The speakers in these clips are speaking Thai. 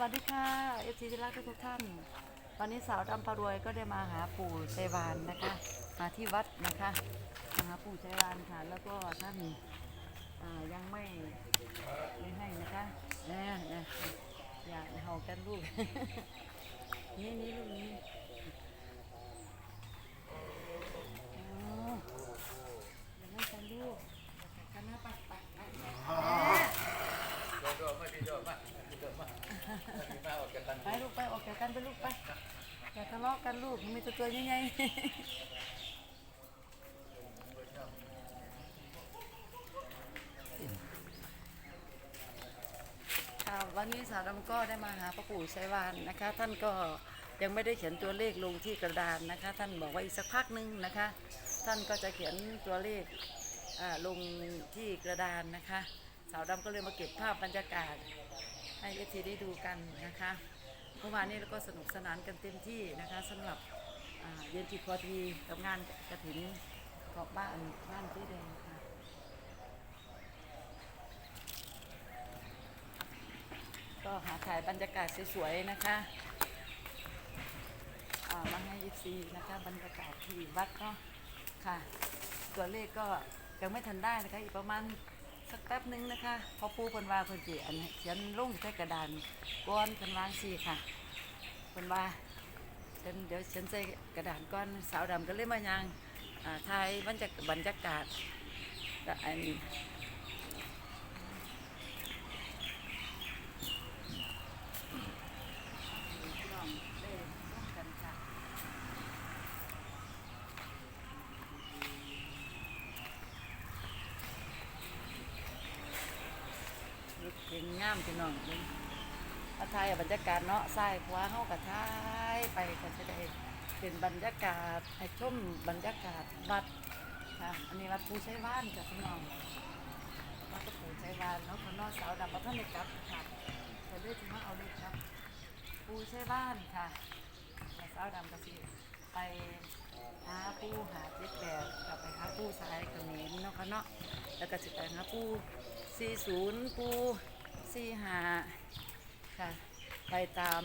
วัสดีค่ะเอฟซีที่รักทุกท่าน วันนี้สาวดำปารวยก็ได้มาหาปู่ชัยวานนะคะ มาที่วัดนะคะมาหาปู่ชัยวานค่ะ แล้วก็ท่านยังไม่ไม่ให้นะคะเน่เน่อย่าเห่ากันลูก นี่นี่ลูกนี้อ๋ออย่าเล่นกันลูกอย่ากัดกันนะไปไปไปแม่ไปลูกไปออกจากกันไปลูกไปอย่าทะเลาะ กันลูกมีตัวตัวใหญ่ค่ะวันนี้สาวดำก็ได้มาหาพระปู่ชัยวานนะคะ ท่านก็ยังไม่ได้เขียนตัวเลขลงที่กระดานนะคะ ท่านบอกว่าอีกสักพักหนึงนะคะ ท่านก็จะเขียนตัวเลขลงที่กระดานนะคะ สาวดำก็เลยมาเก็บภาพบรรยากาศให้เอทีได้ดูกันนะคะ เมื่อวานนี้เราก็สนุกสนานกันเต็มที่นะคะสำหรับเย็นจิตพอทีกับงานกระถินเกาะบ้านบ้านที่แดงค่ะก็หาถ่ายบรรยากาศสวยๆนะคะมาให้อีซีนะคะบรรยากาศที่วัดเนาะค่ะ ตัวเลขก็ยังไม่ทันได้นะคะอีกประมาณ สักแป๊บนึงนะคะพอปูเพิ่นว่าเพิ่นสิอันเขียนลงใส่กระดานก้อนเพิ่นวางสี่ค่ะเพิ่นว่าฉันเดี๋ยวฉันใส่กระดานก้อนสาวดำก็เลยมายังอ่าถ่ายบรรยากบรรยากาศอันนี้ พี่น้องได้ร่วมกันค่ะลูกเพลงงามพี่น้องเลยอาทาย บรรยากาศเนาะซ้ายขวาเฮากระทายไปก็จะได้เป็นบรรยากาศให้ชมบรรยากาศวัดค่ะอันนี้วัดภูชัยวานค่ะพี่น้องวัดภูชัยวานเนาะคนนอกสาวดำมาท่านได้กลับค่ะแต่เลือกที่มาเอาเลยครับปูใช่บ้านค่ะสาวดำกะสิไปหาปูหาเจ็ดแปดกลับไปหาปูสายเขมรเนาะค่ะเนาะแล้วก็สิไปหาปูสี่ศูนย์ปูสี่หาค่ะ ไปตาม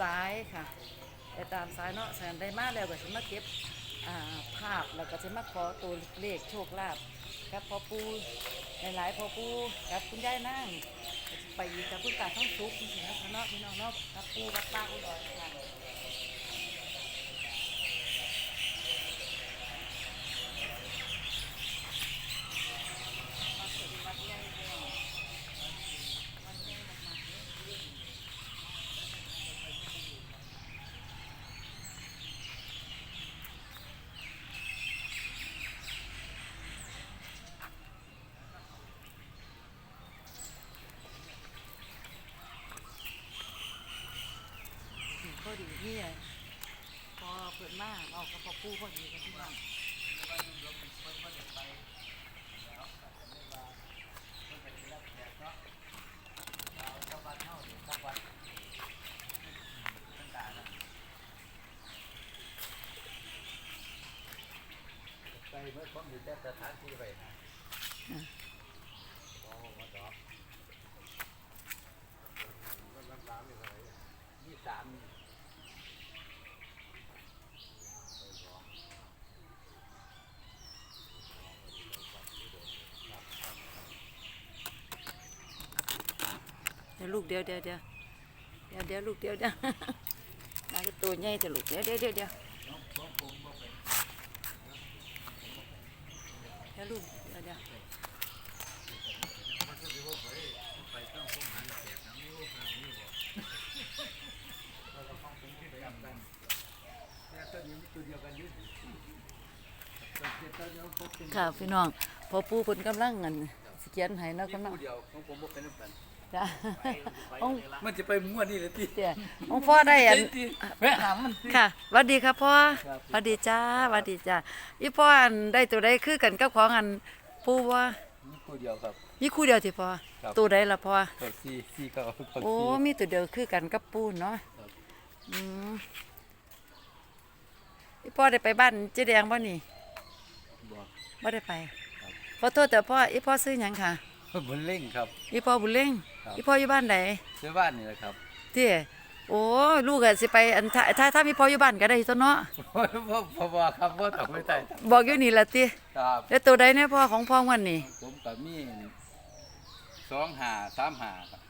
ซ้ายค่ะ ไปตามซ้ายเนาะแสนได้มากแล้วก็จะมาเก็บภาพแล้วก็จะมาขอตัวเลขโชคลาภกับพ่อปูหลายๆพ่อปูกับคุณยายนั่งไปกับคุณตาท่องซุกข์นี่นะเนาะพี่น้องเนาะกับปูวัดป้าอุดรค่ะวัดสวัสดิ์วัดใหญ่พี่น้องวัดใหญ่มากๆเลย พอดีที่พอเปิดมาเอากระเพาะปูพอดีกับพี่น้องไปเมื่อผมอยู่แต่สถานที่ไปนะ เดียวลูกเดียวเดียวเดียวเดียวเดียวลูกเดียวเดียวมาตัวใหญ่แต่ลูกเดียวเดียวเดียวเดียวเดียวลูกเดียวเดี๋ยวแต่ตัวนี้ยค่ะพี่น้องพอปูเพิ่นกำลังเงินสเขียนให้นะกำลังเดียวของผมเป็นน้น จ้ะองมันจะไปมั่วนี่เลยที่เดี๋ยวองพ่อได้อัน แม่ถามมันค่ะหวัสดีครับพ่อครับ หวัสดีจ้าหวัสดีจ้าอีพ่ออันได้ตัวใดคือกันกับของอันปูว่านี่ผู้เดียวครับ มีคู่เดียวที่พ่อครับ ตัวใดล่ะพ่อก็สี่สี่ก็เอาก็โอ้สี่มีตัวเดียวคือกันกับปูเนาะครับ อืมอีพ่อได้ไปบ้านเจ๊แดงบ่นี่บอก บ่ได้ไปครับ ขอโทษแต่พ่ออีพ่อซื้อหยังค่ะบุญเล่งครับอีพ่อบุญเล่ง ครับ อีพ่ออยู่บ้านไหนซื้อบ้านนี่แหละครับเตี้ยโอ้ลูกอะสิไปอันถ้าถ้าถ้ามีพ่ออยู่บ้านก็ได้ตัวเนาะพ่อพ่อบอกครับว่าต้องไม่ได้บอกอยู่นี่ละติครับแล้วตัวใดเนี่ยพ่อของพ่อวันนี่ผมกับมีสองหาสามหาครับ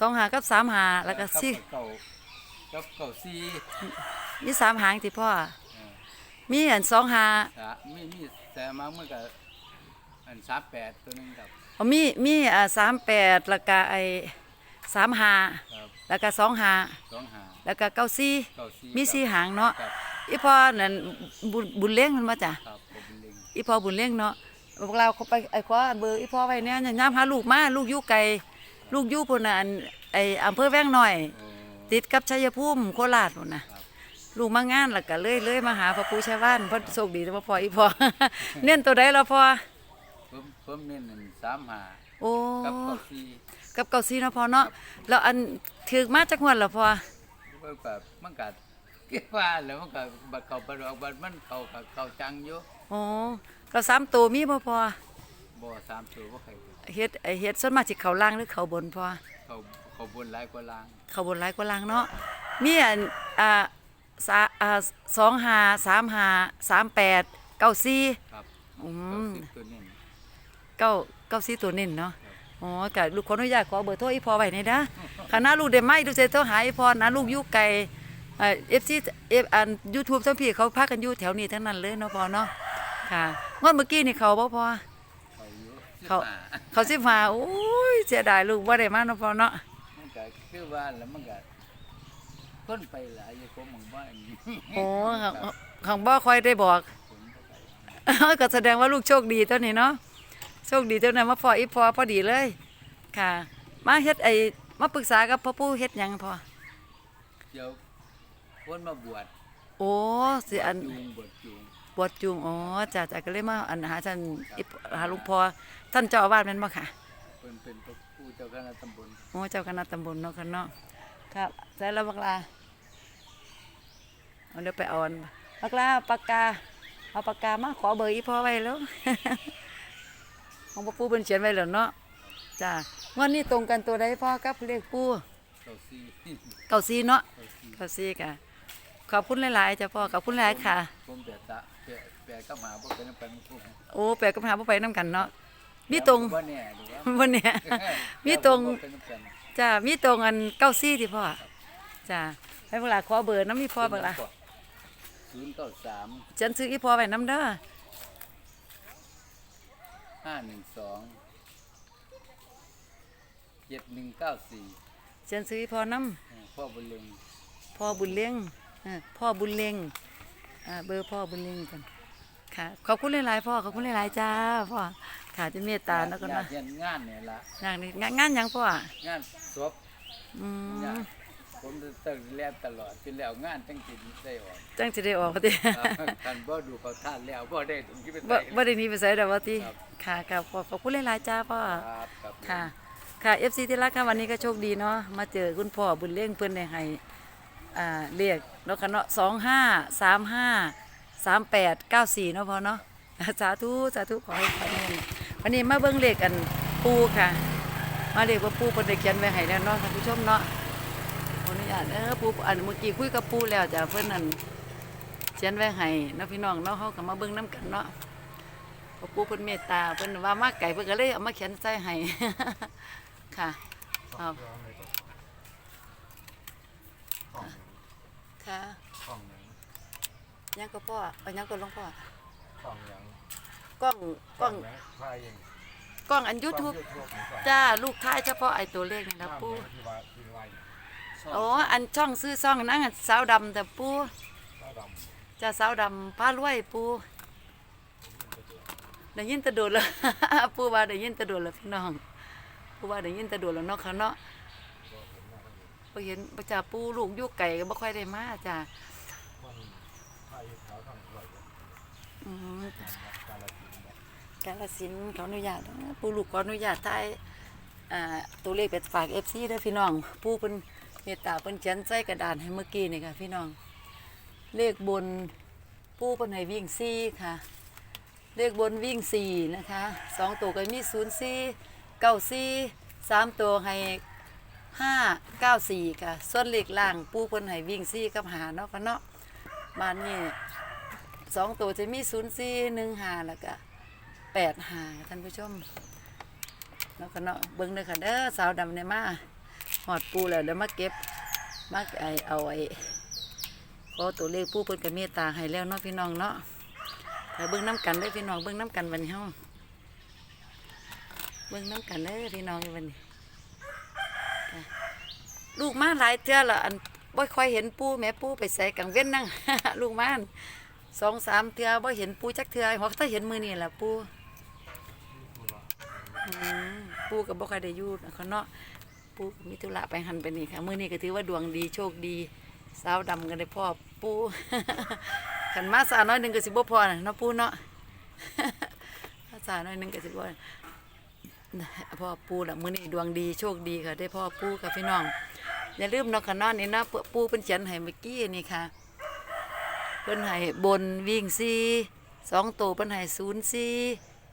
สองหากับสามหาแล้วก็ครับสี่เก่ากับเก่าสี่มีสามหางที่พ่อเออมีอันสองหาสะมีมีแต่มาเมื่อกับอันสามแปดตัวหนึงครับ อ๋อมีมีอ่าสามแปดแล้วก็ไอสามหาครับแล้วก็สองหาสองหาแล้วก็เก้าสี่เก่าสี่มีครับสี่หางเนาะครับอีพ่อนั่นบุญบุญเลี้ยงมันมาจ้ะครับผมเป็นลิงอีพ่อบุญเลี้ยงเนาะพวกเราเขาไปไอ้ขอเบอร์อีพ่อไว้เนี่ยย่ามหาลูกมาลูกอยู่ไกลลูกอยู่พุ่นน่ะอันไอ้อำเภอแว้งน้อย โอ้ติดกับชัยภูมิโคราชพุ่นน่ะครับลูกมางานแล้วก็เลยเลยมาหาพระปูชาวบ้านเพราะโชคดีที่ว่าพ่ออีพ่อเน้นตัวใดแล้วพ่อ ผมผมเน้นอันสามหาโอ้กับเก่าสี่กับเก่าซีเนาะพ่อเนาะแล้วอันถือมาจากงวดแล้วพ่อมันก็มันก็เก็บว่าแล้วมันก็บัดเข้าไปดอกบัดมันเข้ากับเข้าจังอยู่โอ้เราสามตัวมีบ่พ่อบ่สามตัวบ่ใครเฮ็ดไอ้เฮ็ดส่วนมากสิเข้าล่างหรือเข้าบนพ่อเขาเขาบนหลายกว่าล่างเข้าบนหลายกว่าล่างเนาะมีอันอ่าสาอ่าสองห้าสามห้าสามแปดเก้าสี่ครับอืมเก้าสิบตัวนี้ เก้าเก้าสี่ตัวเน้นเนาะอ๋อกะลูกขออนุญาตขอเบอร์โทรอีพอไว้ในเด้อคณะลูกได้ไหมดูเสร็จโทรหาอีพอนะลูกอยู่ไกลเอ่อฟซีเอฟอันยูทูบทั้งพี่เขาพากันอยู่แถวนี้ทั้งนั้นเลยเนาะพอเนาะค่ะงวดเมื่อกี้นี่เขาบ่พอเขาอยู่เขาสิบห้เขาสิมาโอ้ยเสียดายลูกว่าได้มาเนาะพอเนาะมันก็คือว่าแล้วมันก็คนไปหลายอยู่ผมมองว่าอันนี้โอ้ของของบ่ค่อยได้บอกผมก็ไปก็แสดงว่าลูกโชคดีตัวนี้เนาะ โชคดีตัวนั้นมาพออีพอพอดีเลย ค่ะ มาเฮ็ดไอ้มาปรึกษากับพ่อปู่เฮ็ดหยังพอเดี๋ยวคนมาบวชโอ้สิอันจูงบวชจูงบวชจูงอ๋อจ้ะจ้ะก็เลยมาอันหาท่านอิปหาหลวงพ่อท่านเจ้าอาวาสแม่นบ่ค่ะเป็นเป็นพระผู้เจ้าคณะตำบลโอ้เจ้าคณะตำบลเนาะค่ะเนาะครับใส่แล้วบักลาเอาเดี๋ยวไปเอาอันบักลาปากกาเอาปากกามาขอเบอร์อีพ่อไว้แล้ว ของพ่อปู่เพิ่นเขียนไว้แล้วเนาะจ้ะงวันนี้ตรงกันตัวใดพ่อกับเลขปู่เก้าสี่เก้าสี่เนาะเก้าสี่เก้าสี่ค่ะ ขอบคุณหลายๆจ้ะพ่อขอบคุณหลายค่ะ ผมแปดตะแปดแปดก็มาบ่เป็นเป็นผู้โอ้แปลกกับหาบ่ไปนํกันเนาะมีตรงบ่แน่หรือว่าวันเนี้ย มีตรง บ่เป็นน้ำกันจ้ามีตรงอันเก้าซี่ที่พ่อจ้าให้เวลาขอเบอร์น้ำมีพ่อเบักละศูนย์เก้าสาม ฉันซื้ออีพ่อไว้น้ำเด้อ ห้าหนึ่งสองเจ็ดหนึ่งเก้าสี่ฉันซื้ออีพ่อน้พ่อบุญเล็งำพ่อบุญเลี้ยงเออพ่อบุญเลี้ยงอ่าเบอร์พ่อบุญเลี้ยงกันค่ะ ขอบคุณหลายๆพ่อขอบคุณหลายๆจ้าพ่อค่ะที่เมตตาแล้วกันงานะนเฮ็ดงานเนี่ยละงานนี้งานงานหยังพ่องานศพอืมงาน ผมจะตึงแลบตลอดเป็นแล้วงานจังกินได้ออกจังจะได้ออกพอดีกันบ่ดูเขาท่านแล้วบ่ได้ถึงที่เป็นบ่ไงบ่ได้หนี้ไปใส่ดอกว่าติครับ ค่ะค่ะพ่อขอบคุณหลายๆจ้าพ่อ ครับครับค่ะ ค่ะ FC ที่รักค่ะวันนี้ก็โชคดีเนาะ มาเจอคุณพ่อบุญเลี้ยงเพิ่นได้ให้อ่าเรียกเนาะค่ะเนาะสองห้าสามห้าสามแปดเก้าสี่เนาะพอเนาะ สาธุ สาธุ ขอให้ขอให้วันนี้มาเบิ่งเลขกันปูค่ะ มาเลขว่าปูเพิ่นได้เขียนไว้ให้แล้วเนาะท่านผู้ชมเนาะขออนุ ญาตเออปูอันเมื่อกี้คุยกับปูแล้วจ้ะเพิ่อนนั่นเขียนไว้ให้เนาะพี่น้องเนาะเฮาก็มาเบิ่งนํกันเนาะพระปูเพิ่นเมตตาเพิ่นว่ามากไก่เพิ่นก็เลยเอามาเขียนใส่ให้ค่ะครับค่ะของหยังยังก็พ่อเอายังก็หลวงพ่อของหยังกล้องกล้องนะพายเองกล้องอันยูทูบกล้อง YouTube นี่ก่อนจ้าลูกท้ายเฉพาะไอตัวเลขนี่นะปู ที่ว่าที่ว่าอยู่ โอ้อันช่องซื้อช่องนั่งอันสาวดำแต่ปูข้าวดจ้าสาวดำพารวยปูได้ยินแตะโดดแล้ว ปูว่าได้ยินแตะโดดแล้วพี่น้องปูว่าได้ยินแตะโดดแล้วเนาะค่ะเนาะบ่เห็นบ่จ้าปูลูกอยู่ไก่ก็บ่ค่อยได้มาจ้าำมันพายแถวทางไหลอืมกาลสินธุ์บอกกาลสินธุ์ขออนุญาตนะปูลูกขออนุญาตถ่ายอ่าตัวเลขไปฝาก FC เด้อพี่น้องปูเพิ่น เมตตาเพิ่นเขียนใส่กระดาษให้เมื่อกี้นี่ค่ะพี่น้อง เลขบนปูเพิ่นให้วิ่ง4ค่ะ เลขบนวิ่ง4นะคะสองตัวก็มี0 4เก้าสี่สามตัวให้ห้าเก้าสี่ค่ะ ส่วนเลขล่างปูเพิ่นให้วิ่งสี่กับหาเนาะค่ะเนาะบ้านนี้สองตัวจะมีศูนย์สี่หนึ่งหาแล้วก็แปดหาท่านผู้ชมเนาะค่ะเนาะเบิ่งเด้อค่ะเด้อสาวดำเนี่ยมา หอดปูแล้วเดี๋ยวมาเก็บมาไอเอาไอ้ขอตัวเลขปูเพิ่นก็เมตตาให้แล้วเนาะพี่น้องเนาะแต่เบิ่งน้ำกันได้พี่น้องเบิ่งน้ำกันวันนี้เฮาเบิ่งน้ำกันเด้อพี่น้องวันนี้ลูกมาหลายเทื่อละอันบ่ค่อยเห็นปูแม่ปูไปใส่กังเว้นนั่งลูกมานสองสามเทื่อบ่เห็นปูจักเทื่อหอกถ้าเห็นมือนี่แหละปูปูกับบ่ค่อยได้อยู่เขาเนาะ ปูมีธุระไปหันไปนี่ค่ะมื้อนี้ก็ถือว่าดวงดีโชคดีสาวดำกันได้พ่อปูขันมาสาน้อยหนึ่งก็สิบ่พอน่ะเนาะปูเนาะมาสาน้อยหนึ่งก็สิบ่พ่อปูละมื้อนี้ดวงดีโชคดีค่ะ ได้พ่อปูกับพี่น้องอย่าลืมเนาะค่ะนอนนี่เนะปูปูเป็นเขียนให้เมื่อกี้นี่ค่ะเพิ่นให้บนวิ่งสี่สองตัวเพิ่นให้ศูนย์สี่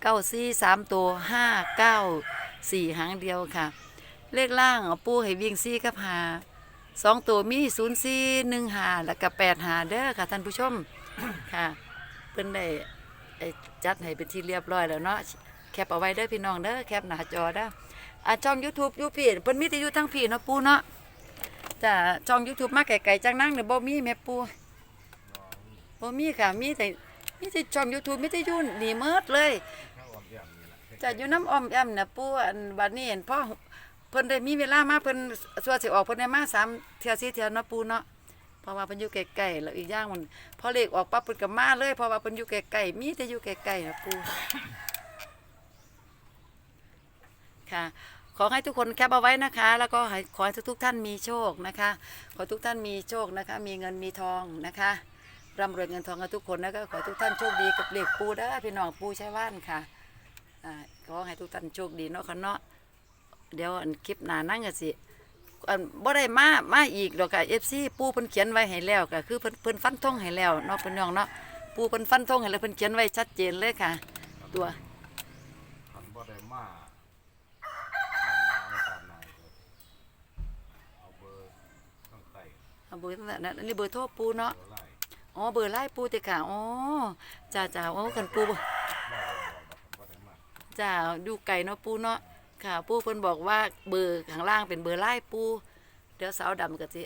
เก้าสี่สามตัวห้าเก้าสี่หางเดียวค่ะ เลขล่างเอาปูให้วิ่งสี่กับหาสองตัวมีศูนย์สี่หนึ่งหาแล้วก็แปดหาเด้อค่ะท่านผู้ชมค่ะ เพิ่นได้ไอ้จัดให้เป็นที่เรียบร้อยแล้วเนาะแคปเอาไว้เด้อพี่น้องเด้อแคปหน้าจอเด้ออ่าช่อง YouTube อยู่พี่เพิ่นมีแต่อยู่ทั้งพี่เนาะปูเนาะจ้ะช่อง YouTube มาไกลๆจังนั่งเด้อบ่มีแม่ปูบ่มีค่ะมีแต่มีแต่ช่อง YouTube มีแต่อยู่นี่เมิดเลยข้างอ่อนแอมนี่แหละจ้ะอยู่น้ำอ้อมแอมน่ะปูอันบัดนี้เห็นพ่อ เพิ่นได้มีเวลามาเพิ่นส่วนสิออกเพิ่นได้มาสามเที่ยวสี่เที่ยวเนาะปูเนาะเพราะว่าเพิ่นอยู่ใกล้ๆแล้วอีกอย่างมันพอเลขออกปั๊บเพิ่นก็มาเลยเพราะว่าเพิ่นอยู่ใกล้ๆมีแต่อยู่ใกล้ๆนะปูค่ะขอให้ทุกคนแคปเอาไว้นะคะ แล้วก็ขอให้ทุกๆท่านมีโชคนะคะ ขอทุกท่านมีโชคนะคะ มีเงินมีทองนะคะร่ำรวยเงินทองกับทุกคนแล้วก็ขอทุกท่านโชคดีกับเหล็กปูด้พี่น้องปูใช้ว่านค่ะอ่าขอให้ทุกท่านโชคดีเนาะค่ะเนาะ เดี๋ยวอันคลิปหน้านั่งกันสิอันบ่ได้มามาอีกดอกค่ะ FC ปูเพิ่นเขียนไว้ให้แล้วก็คือเพิ่นเพิ่นฟันธงให้แล้วเนาะเพิ่นน้องเนาะปูเพิ่นฟันธงให้แล้วเพิ่นเขียนไว้ชัดเจนเลยค่ะ ตัวคันบ่ได้มาตามนายก็เอาเบอร์ข้างใต้เอาเบอร์นั่นน่ะอันนี้เบอร์โทรปูเนาะเบอร์ไล่อ๋อเบอร์ไล่ปูแต่ค่ะอ๋อจ้าจ้าโอ้กันปูบ่ไล่บ่บอกบ่ได้มาจ้าดูไก่เนาะปูเนาะ ค่ะปูเพิ่นบอกว่าเบอร์ข้างล่างเป็นเบอร์ไล่ปูเดี๋ยวสาวดำก็สิ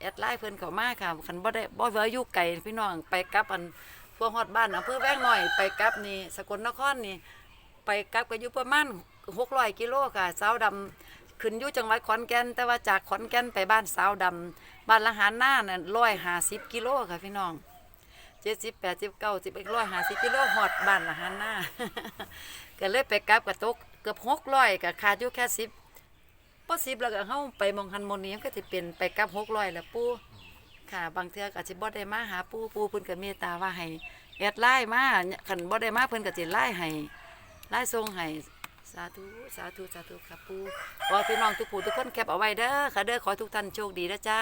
แอดไลน์เพิ่นเข้ามาค่ะคันบ่ได้บ่ว่าอยู่ไก่พี่น้องไปกลับอันพวกฮอดบ้านอำเภอแว้งน้อยไปกลับนี่สกลนครนี่ ไปกลับก็อยู่ประมาณ600กิโลค่ะสาวดำขึ้นอยู่จังหวัดขอนแก่นแต่ว่าจากขอนแก่นไปบ้านสาวดำบ้านละหารหน้านั่น150กิโลค่ะพี่น้อง จ็ดสิบแปดสิบเก้าสิบเอ็ดร้อยห้าสิบกิโลหอดบ้านละหันหน้าก็เลยไปกลับกับตกเกือบหกร้อยกับขาดอยู่แค่สิบพอสิบแล้วก็เฮาไปมองหันหมนี้มันก็จะเป็นไปกลับหกร้อยแล้วปู่ค่ะ บางเทื่อก็สิบ่ได้มาหาปู่ปู่เพิ่นก็เมตตาว่าให้แอดไลน์มาคันบ่ได้มาเพิ่นก็สิไลน์ให้ไลน์ส่งให้สาธุสาธุสาธุครับปูขอพี่น้องทุกผู้ทุกคนแคปเอาไว้เด้อค่ะเด้อขอให้ทุกท่านโชคดีนะจ้า